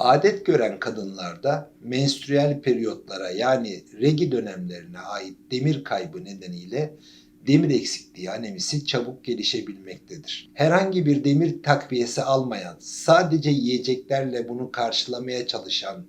Adet gören kadınlarda menstrüel periyotlara yani regi dönemlerine ait demir kaybı nedeniyle demir eksikliği anemisi çabuk gelişebilmektedir. Herhangi bir demir takviyesi almayan, sadece yiyeceklerle bunu karşılamaya çalışan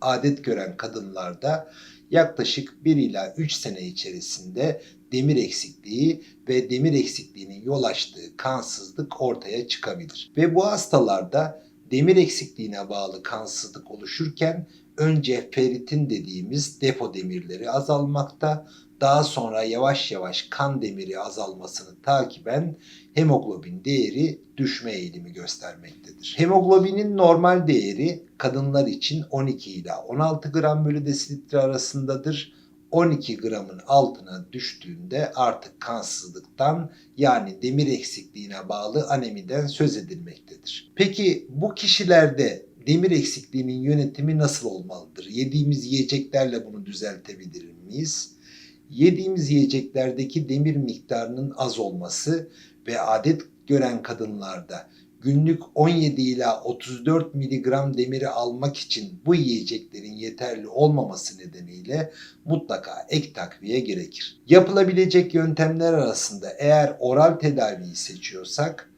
adet gören kadınlarda yaklaşık 1 ila 3 sene içerisinde demir eksikliği ve demir eksikliğinin yol açtığı kansızlık ortaya çıkabilir. Ve bu hastalarda demir eksikliğine bağlı kansızlık oluşurken önce ferritin dediğimiz depo demirleri azalmakta, daha sonra yavaş yavaş kan demiri azalmasını takiben hemoglobin değeri düşme eğilimi göstermektedir. Hemoglobinin normal değeri kadınlar için 12 ila 16 gram bölü desilitre arasındadır. 12 gramın altına düştüğünde artık kansızlıktan yani demir eksikliğine bağlı anemiden söz edilmektedir. Peki bu kişilerde demir eksikliğinin yönetimi nasıl olmalıdır? Yediğimiz yiyeceklerle bunu düzeltebilir miyiz? Yediğimiz yiyeceklerdeki demir miktarının az olması ve adet gören kadınlarda günlük 17 ila 34 miligram demiri almak için bu yiyeceklerin yeterli olmaması nedeniyle mutlaka ek takviye gerekir. Yapılabilecek yöntemler arasında eğer oral tedaviyi seçiyorsak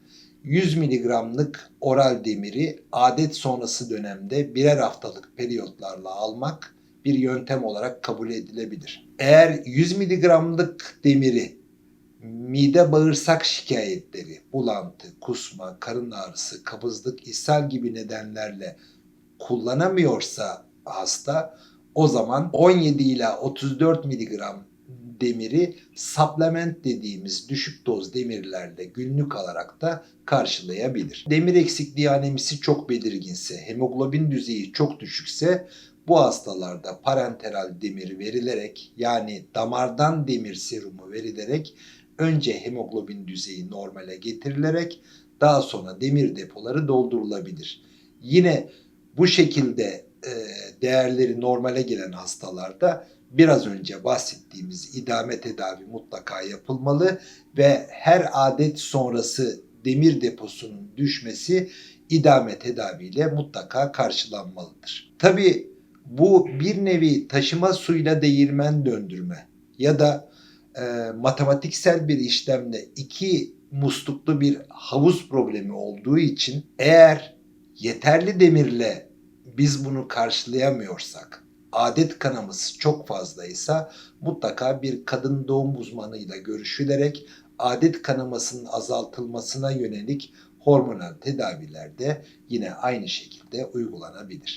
100 miligramlık oral demiri adet sonrası dönemde birer haftalık periyotlarla almak bir yöntem olarak kabul edilebilir. Eğer 100 miligramlık demiri mide bağırsak şikayetleri, bulantı, kusma, karın ağrısı, kabızlık, ishal gibi nedenlerle kullanamıyorsa hasta o zaman 17 ila 34 miligram demiri supplement dediğimiz düşük doz demirlerle günlük alarak da karşılayabilir. Demir eksikliği anemisi çok belirginse, hemoglobin düzeyi çok düşükse bu hastalarda parenteral demir verilerek yani damardan demir serumu verilerek önce hemoglobin düzeyi normale getirilerek daha sonra demir depoları doldurulabilir. Yine bu şekilde e, değerleri normale gelen hastalarda biraz önce bahsettiğimiz idame tedavi mutlaka yapılmalı ve her adet sonrası demir deposunun düşmesi idame tedaviyle mutlaka karşılanmalıdır. Tabi bu bir nevi taşıma suyla değirmen döndürme ya da e, matematiksel bir işlemle iki musluklu bir havuz problemi olduğu için eğer yeterli demirle biz bunu karşılayamıyorsak adet kanaması çok fazlaysa mutlaka bir kadın doğum uzmanıyla görüşülerek adet kanamasının azaltılmasına yönelik hormonal tedaviler de yine aynı şekilde uygulanabilir.